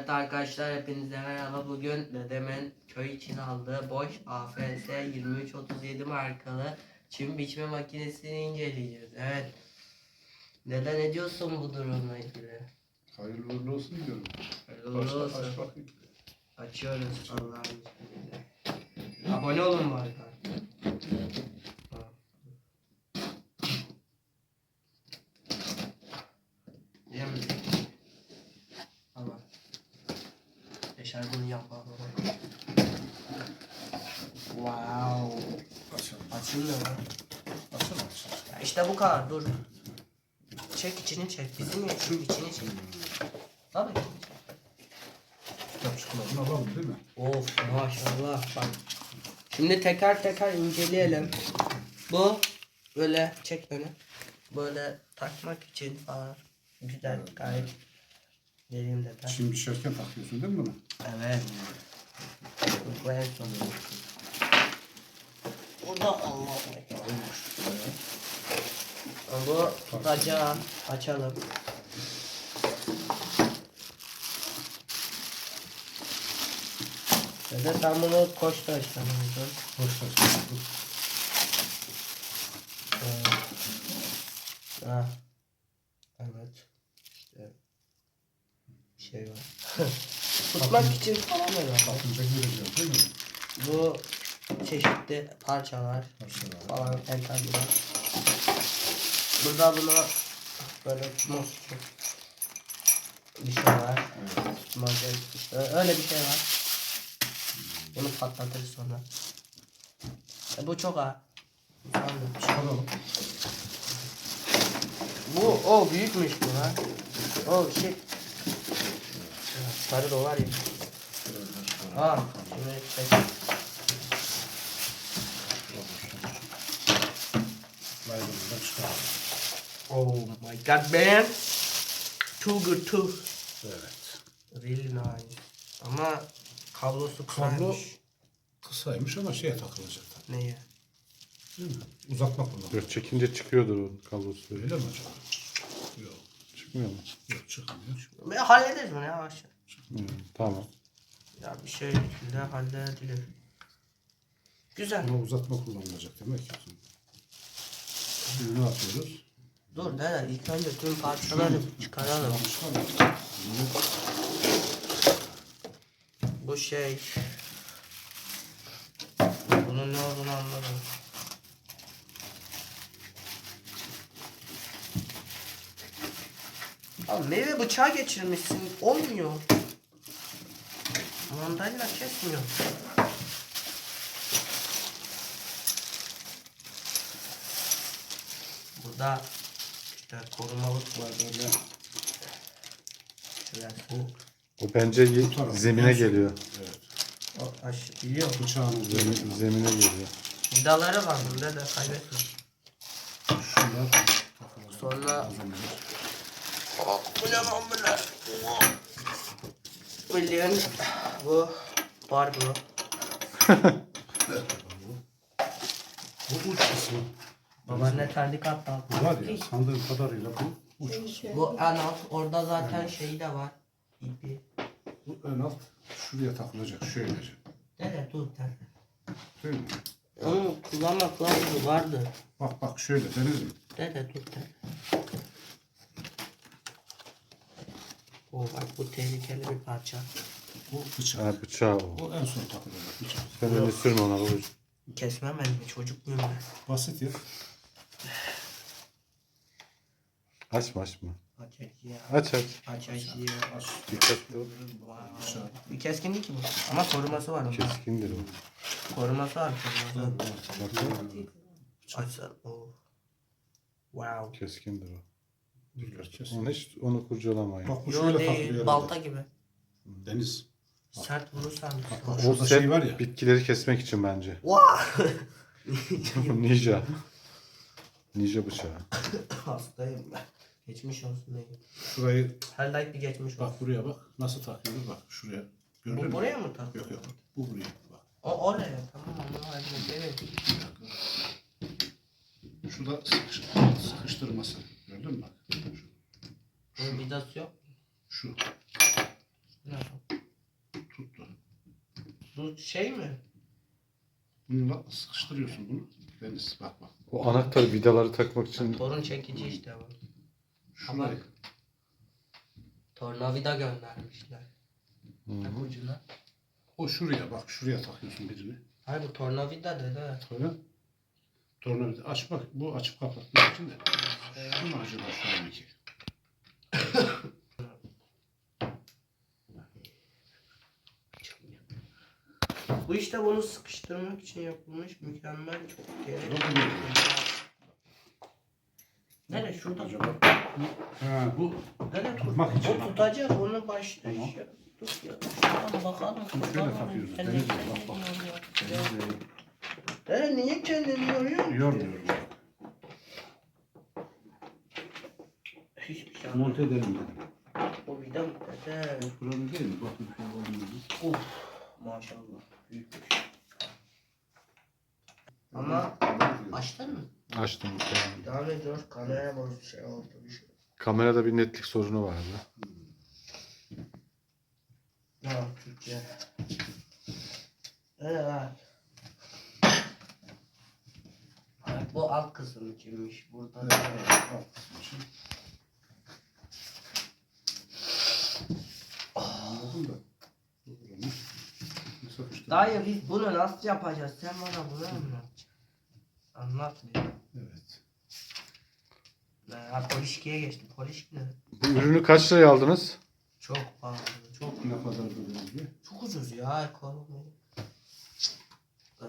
Evet arkadaşlar hepinize merhaba. Bugün dedemin köy için aldığı boş AFS 2337 markalı çim biçme makinesini inceleyeceğiz. Evet. Dede ne diyorsun bu durumla ilgili? Hayırlı uğurlu olsun diyorum. Hayırlı Başla, olsun. aç bakayım. Açıyoruz Allah'ın izniyle. Abone olun bu arada. Ha. Değil mi? Tamam. Yaşar bunu yapma baba. Wow. Açalım. Açılmıyor lan. Açalım açalım. Ya işte bu kadar dur. Çek içini çek. Bizim ya şu içini çek. Tabii. Kitap çikolatını alalım değil mi? Of maşallah bak. Şimdi teker teker inceleyelim. Bu böyle çek beni. Böyle takmak için falan. Güzel gayet. Vereyim de ben. Şimdi pişerken takıyorsun değil mi bunu? Evet. Bu en son. Burada Allah Bu tutacağı açalım. Dede sen bunu koşta açamıyorsun. Hoş açalım. Ha. Evet. İşte bir şey var. Tutmak için falan öyle. Takınca göreceğiz değil mi? Bu çeşitli parçalar Parçalar. falan entegre. Burada bunu böyle için bir şey var. Evet. İşte öyle bir şey var. Bunu patlatırız sonra. E bu çok ağır. Sandım. Çıkaralım. Bu o büyükmüş bu ha. O şey. Sarı dolar ya. Ha. Şimdi çek. Çıkaralım. Oh my god man. Too good too. Evet. Really nice. Ama kablosu Kablo kısaymış. kısaymış ama şeye takılacak. Neye? Değil mi? Uzatma kullanıyor. Yok çekince çıkıyordur o kablosu. Öyle mi acaba? Yok. Çıkmıyor mu? Yok çıkmıyor. E, hallederiz bunu yavaş. Hmm, tamam. Ya bir şey şekilde halledilir. Güzel. Buna uzatma kullanılacak demek ki. Şimdi ne yapıyoruz? Dur dede ilk önce tüm parçaları çıkaralım. Çıkaralım. Bu şey. Bunun ne olduğunu anladım. Abi meyve bıçağı geçirmişsin. Olmuyor. Mandalina kesmiyor. Burada işte korumalık var böyle. Şöyle soğuk. O bence ye- taraf. zemine geliyor. Evet. O aş biliyor musun? Bıçağın üzerine. Zemin- zemine geliyor. Vidaları var bunda da kaybetme. Şunlar. Sonra- Malzemeler. Bu ne lan bu ne? Bildiğin bu bu. Bu uç kısmı. Babaanne terlik attı Bu var ya sandığım kadarıyla bu uç. Bu en alt orada zaten şeyi de var. İpi. Bu en alt şuraya takılacak şöylece. Dede dur dede. Değil mi? Onu kullanma kılavuzu vardı. Bak bak şöyle deniz mi? Dede dur dede. O bak bu tehlikeli bir parça. Bu bıçak. Ha bıçağı o. Bu en son takılacak bıçak. Sen elini sürme ona babacığım. Kesmem elimi çocuk muyum ben? Basit ya. Aç Açma açma. aç ya. Aç aç. Aç aç ya. Dikkatli ol. Wow. Bir keskin değil ki bu. Ama koruması var onun. Keskindir o. Koruması var koruması. Bakın Açsan. Oh. Wow. keskindir o. Dikkat kes. Onu hiç onu kurcalamayın. Bak bu Yo şöyle değil, takılıyor. balta gibi. Deniz. Sert vurursan. Bak bak O şurada set şey var ya. bitkileri kesmek için bence. Wow. Ninja. Ninja bıçağı. Hastayım ben. Geçmiş olsun benim. Şurayı Her like bir geçmiş olsun. bak buraya bak. Nasıl takıyoruz bak şuraya. Gördün Bu mü? buraya mı tak? Yok yok. Bu buraya bak. O oraya. Tamam onu ayrı evet. Şurada sıkış, sıkıştırması. Gördün mü bak? Şu. Bunun vidası yok. Şu. Ne? Bu şey mi? Bununla sıkıştırıyorsun bunu. Deniz bak bak. O anahtar vidaları takmak için Torun çekici işte bu. Şurayı. Tornavida göndermişler. Bak ucuna. O şuraya bak. Şuraya takıyorsun birini. Hayır bu tornavida dedi. Sonra tornavida aç bak. Bu açıp kapatmak için de. Şu mu acaba şu? Bu işte bunu sıkıştırmak için yapılmış mükemmel çok gerek. Yok mu? Nere şurada? Acaba? Ha bu Nere Tutmak için. O tutacak onu başta Tamam. şey. Tut ya. Şuradan bakalım. Şunu şöyle takıyoruz. Deniz Bey, bak, bak. yoruyorsun? Nere niye kendini yoruyorsun? yormuyorum. Hiçbir şey Monte edelim dedim. O vida mı dede? Buranın değil mi? Bakın şu an olmuyor. Uf maşallah. Büyükmüş. Ama açtın mı? açtım. Devam ediyoruz. Kameraya bozuk şey oldu bir şey. Kamerada bir netlik sorunu vardı. Tamam Türkçe. Evet. Evet, bu alt kısım içinmiş. Burada Evet, da alt kısmı için. Anladın. Dayı biz bunu nasıl yapacağız? Sen bana bunu anlat. Anlat bir. Evet. Ha, polişkiye geçtim. Polişki ne? Bu ürünü kaç liraya aldınız? Çok pahalı. Çok Ne kadar da böyle? çok ucuz ya ekonomi. Ee,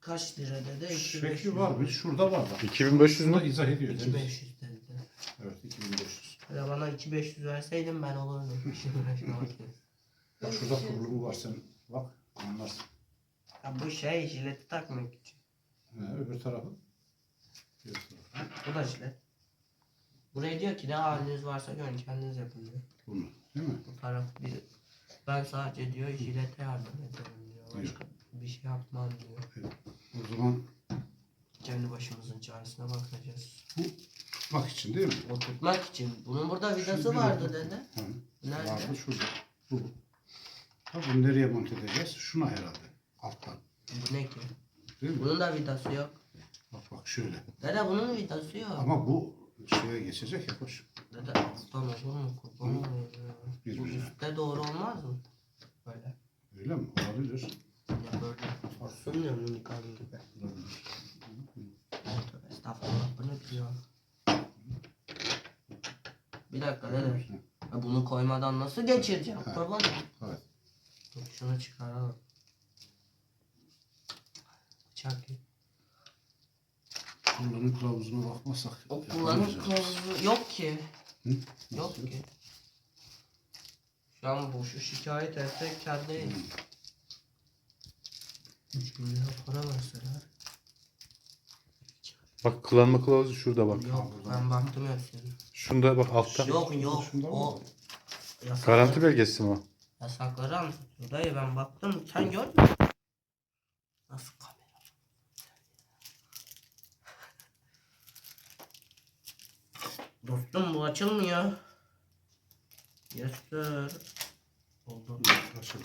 Kaç lira dedi? Şekli var bir şurada var bak. 2500 Şurada mü? izah ediyor. Deniz. 2500 dedi. Evet 2500. Ya bana 2500 verseydin ben olurdum. Bak şurada kurulumu var sen bak anlarsın. ya bu şey jileti takmak için. Ha, öbür tarafı. Bu da jilet. Buraya diyor ki ne haliniz varsa görün kendiniz yapın diyor. Bunu değil mi? Bu taraf bir ben sadece diyor jilete yardım ederim diyor. Başka bir şey yapmam diyor. O zaman Kendi başımızın çaresine bakacağız. bu tutmak için değil mi? O tutmak için. Bunun burada vidası bir vardı dakika. dedi. Ha, Nerede? vardı şurada. Bu. Ha, bunu nereye monte edeceğiz? Şuna herhalde. Alttan. Bu ne ki? Değil mi? Bunun da vidası yok. Bak bak şöyle. Dede bunun vidası yok. Ama bu şeye geçecek ya koş. Dede alttan olur mu? Kurban ya. Birbirine. üstte doğru olmaz mı? Böyle. Öyle mi? Olabilir. Ya böyle. Asılmıyor mu nikahın gibi? Olabilir. Estağfurullah. Bu ne diyor? Bir dakika dede. Ya bunu koymadan nasıl geçireceğim? Kurban. Evet. Dur şunu çıkaralım. Yok. Kullanım kılavuzuna bakmazsak. O kullanım kılavuzu yok ki. Hı? Yok Nasıl? ki. Şu an boşu şikayet etsek kendiyiz. 3 bin lira para verseler. Bak kullanma kılavuzu şurada bak. Yok ben baktım hepsine. Şunda bak altta. Yok yok Şunda o yasakları, Garanti belgesi mi o? yasakları anlatıyor. Dayı ben baktım sen gördün mü? Bu açılmıyor. Göster. Oldu. Açıldı.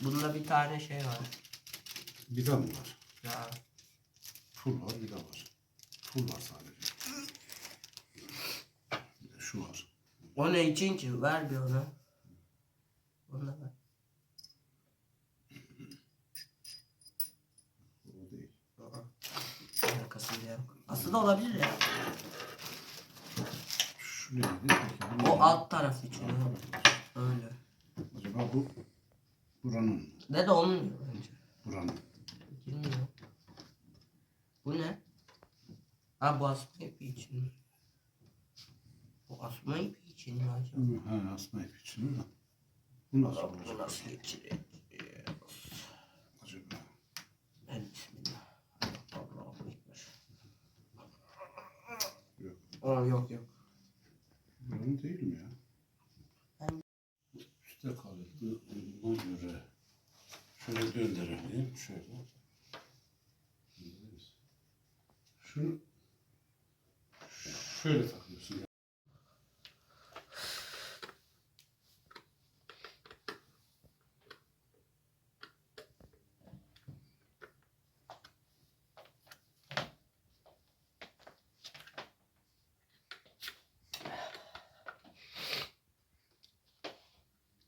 Bunda bir tane şey var. Vida mı var? Ya Full var, vida var. Full var sadece. Bir de şu var. o ne için ki? Ver bir. Onu da ver. O değil. Aa. Arkasında yok. Aslında olabilir ya. Şu neydi? Peki, bu O neydi? İçin. Öyle. Acaba bu buranın, Ne de onun bence. buranın. Girmiyor. Bu ne? Ha bu asma ipi için mi? Bu asma ipi için mi acaba? Ha, asma ip için mi? Bu nasıl Bu olacak? nasıl geçirir? Acaba? El bismillah. Allahu ekber. Yok. Aa yok yok. Buranın değil mi ya? Şöyle. Şunu şöyle takıyorsun.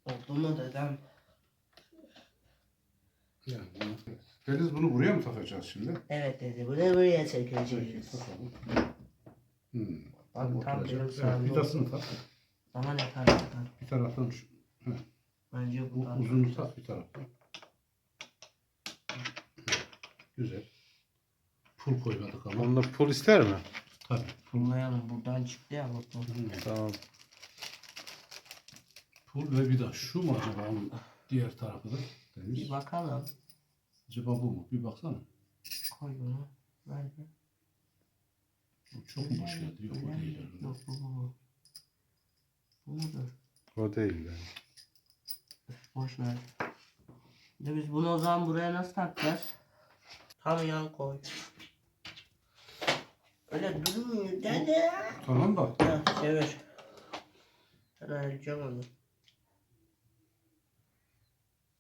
Oldu mu dedem? Deniz bunu buraya mı takacağız şimdi? Evet dedi. Bunu buraya Peki çekeceğiz. takalım. Hmm. Tam oturacak. benim Evet, sağımda. vidasını tak. Ama ne taraftan? Bir taraftan şu, Bence bu bu uzunu tak bir taraftan. Güzel. Pul koymadık ama. Onda pul ister mi? Tabii. Kullayalım. Buradan çıktı ya bak. Tamam. Pul ve vida. Şu mu acaba onun diğer tarafı da? Bir Deniz. bakalım. Acaba bu mu? Bir baksana. Koy bunu. Nerede? Bu çok mu boş geldi? Yok o değil. herhalde. Yok bu bu bu. Bu mudur? O değil yani. Boş ver. De biz bunu o zaman buraya nasıl takacağız? Tam yan koy. Öyle durmuyor dede. Tamam da. Ha, çevir. Ben ayıracağım onu.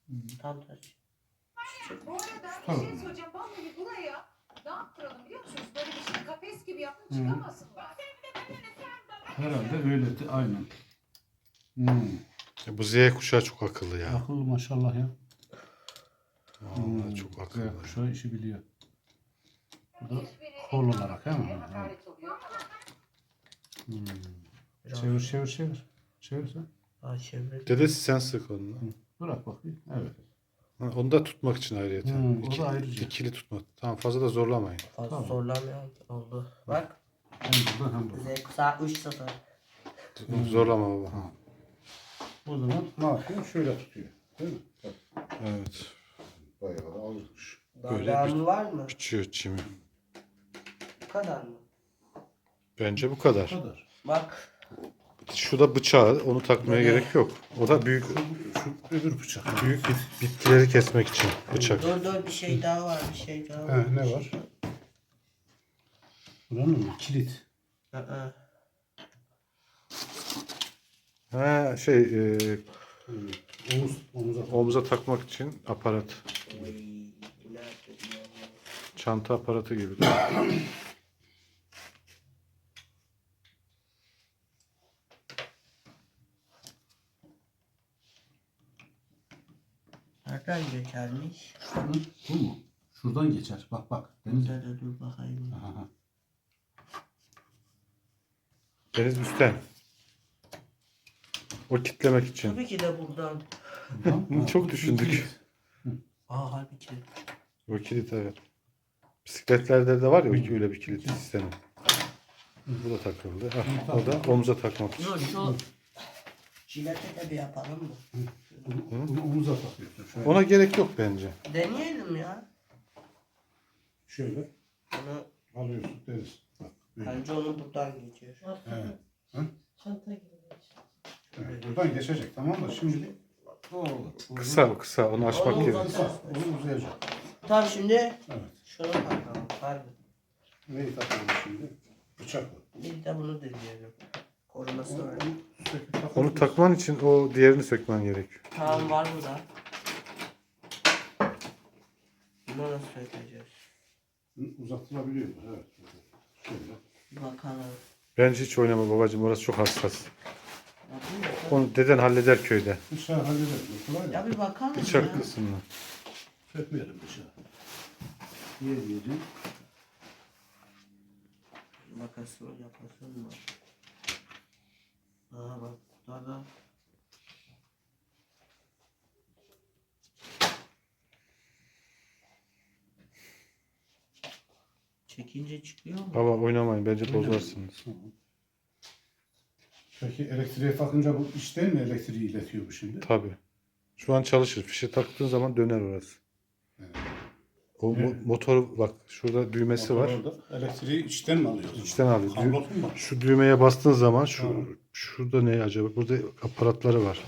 Hmm, Tam tersi. Bu arada bir şey söyleyeceğim. Vallahi buraya ne yaptıralım biliyor musunuz? Böyle bir şey kafes gibi yapın Hı. çıkamasınlar. Herhalde öyle. de- Aynen. Hmm. E, Bu Z kuşağı çok akıllı ya. Akıllı maşallah ya. Vallahi Hmm. çok Z akıllı. kuşağı işi biliyor. Bu da kol olarak he mi? diye Ha, ha. hakaret oluyor. Hmm. Çevir çevir çevir. Çevir sen. daha çevir. Dedesi sen sık onu. Bırak bakayım. Evet. Ha, Onu da tutmak için ayrıyeten. Hmm, o İki- da ayrıca. İkili tutmak. Tamam fazla da zorlamayın. Fazla Tamam. zorlamıyor. Oldu. Bak. Hem burada hem burada. Z kısa 3 0. Hmm. Zorlama baba. Ha. O zaman ne yapıyor? Şöyle tutuyor. Değil mi? Bak, Evet. bayağı da alışmış. Böyle Devamı var mı? Biçiyor çimi. Bu kadar mı? Bence bu Bu kadar. kadar. Bak. Şu da bıçağı. Onu takmaya Evet. gerek yok. O da büyük Şu öbür bıçak. büyük bit- bitkileri kesmek için bıçak. Dur dur bir şey daha var. Bir şey daha He, var. ne var? Buranın mı? Kilit. Aa. Ha şey e. Omuz, omuza omuza takmak için aparat. Oy, ya? Çanta aparatı gibi. Nereden geçermiş? Hı? Bu mu? Şuradan geçer. Bak bak. Deniz. Burada da dur bakayım. Aha. Deniz üstten. O kitlemek için. Tabii ki de buradan. Buradan. Çok düşündük. kilit. Aa halbuki. O kilit evet. Bisikletlerde de var ya öyle bir kilit sistemi. Bu da takıldı. Ha, o da omuza takmak için. Dur şu jilete de bir yapalım mı? Bunu, bunu omuza takıyorsun. Şöyle. Ona gerek yok bence. Deneyelim ya. Şöyle Onu alıyorsun Deniz. Bak. böyle. bence onu buradan geçiyor. Evet. Hı? Çanta gibi. Evet, Buradan geçecek tamam mı? Şimdi Kısa kısa onu açmak Onu gerek. uzat. kısa. Onu uzayacak. Tamam şimdi Evet. şunu takalım. Harbi. Neyi takalım şimdi? Bıçakla. Bir de bunu deneyelim. Var. söküp takabiliriz. Onu takman için o diğerini sökmen gerekiyor. Tamam var mı da? Bunu nasıl sökeceğiz? Uzatılabiliyor mu? Evet. Şöyle. Bakalım. Bence hiç oynama babacığım orası çok hassas. Yapayım mı? Onu deden halleder köyde. Bıçağı hallederiz. Kolay ya. Ya bir bakalım Bıçak ya. kısmını. Sökmeyelim bıçağı. Niye diyeceğim? Makasını yapasın mı? Aa bak burada da. Çekince çıkıyor mu? Baba oynamayın bence bozarsınız. Peki elektriğe takınca bu işten mi elektriği iletiyor bu şimdi? Tabi. Şu an çalışır. Fişe taktığın zaman döner orası. O mo- motor bak şurada düğmesi var. Orada elektriği içten mi alıyorsun? İçten alıyor. Dü- Kablosu mu var? Şu düğmeye bastığın zaman şu şurada ne acaba? Burada aparatları var.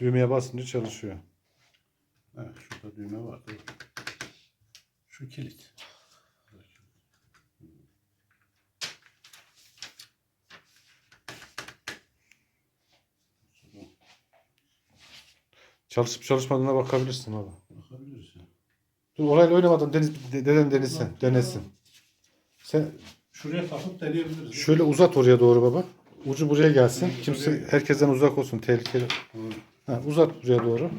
Düğmeye basınca çalışıyor. Evet, şurada düğme var. değil mi? Şu kilit. Çalışıp çalışmadığına bakabilirsin baba. Bakabiliriz ya. Dur orayla oynamadan deniz, de- deden denesin. Denesin. Sen Şuraya takıp deneyebiliriz. şöyle uzat oraya doğru baba. Ucu buraya gelsin. Kimse herkesten uzak olsun. Tehlikeli. Ha, uzat buraya doğru.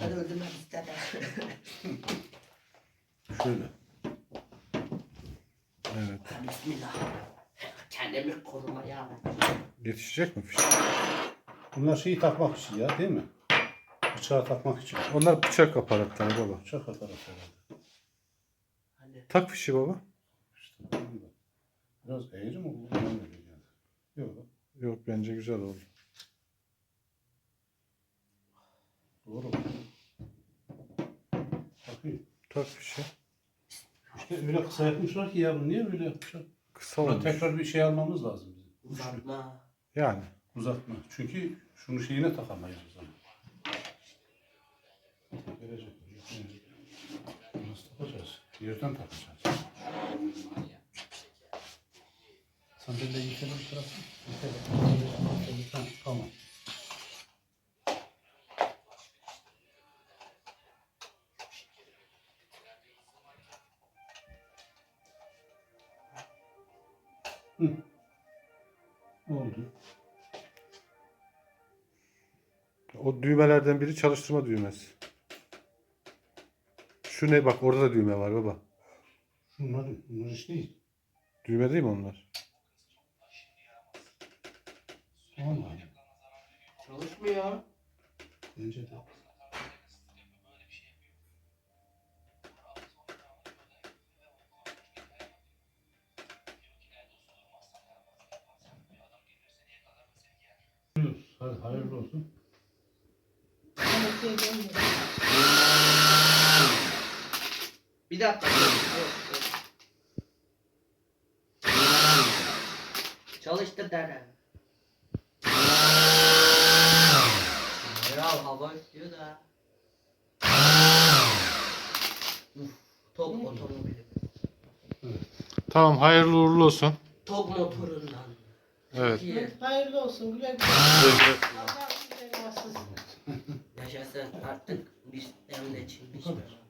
Öldürmek istedim. Şöyle. Evet. Bismillah. Kendimi korumaya aldım. Yetişecek mi fiş? Bunlar şeyi takmak için ya değil mi? Bıçağı takmak için. Onlar bıçak aparatları baba. Bıçak atar herhalde. Hadi. Tak fişi baba. İşte. Biraz eğri mi bu? Yok. Yok bence güzel oldu. Doğru. Bakayım. Tak fişi. İşte öyle kısa yapmışlar ki ya bunu niye böyle yapmışlar? Kısa Buna olmuş. tekrar bir şey almamız lazım bizim. Uzatma. Yani. Uzatma. Çünkü şunu şeyine takamayız o zaman. Verecek. Nasıl takacağız? Yerden takacağız. Bir tarafa. İtelim. Ha, Tamam. Oldu. O düğmelerden biri çalıştırma düğmesi. Şu ne bak orada da düğme var baba. Bunlar, bunlar iş değil. Düğme değil mi onlar? Vallahi. Çalışmıyor. Bence de. Bir dakika. Çalıştır dere. Ya hava istiyor da. Uf, top otomobili. Tamam hayırlı uğurlu olsun. Top motorundan. Evet. Hayırlı olsun güle güle. Evet. Allah size Yaşasın artık bir çinmiş. Bu kadar.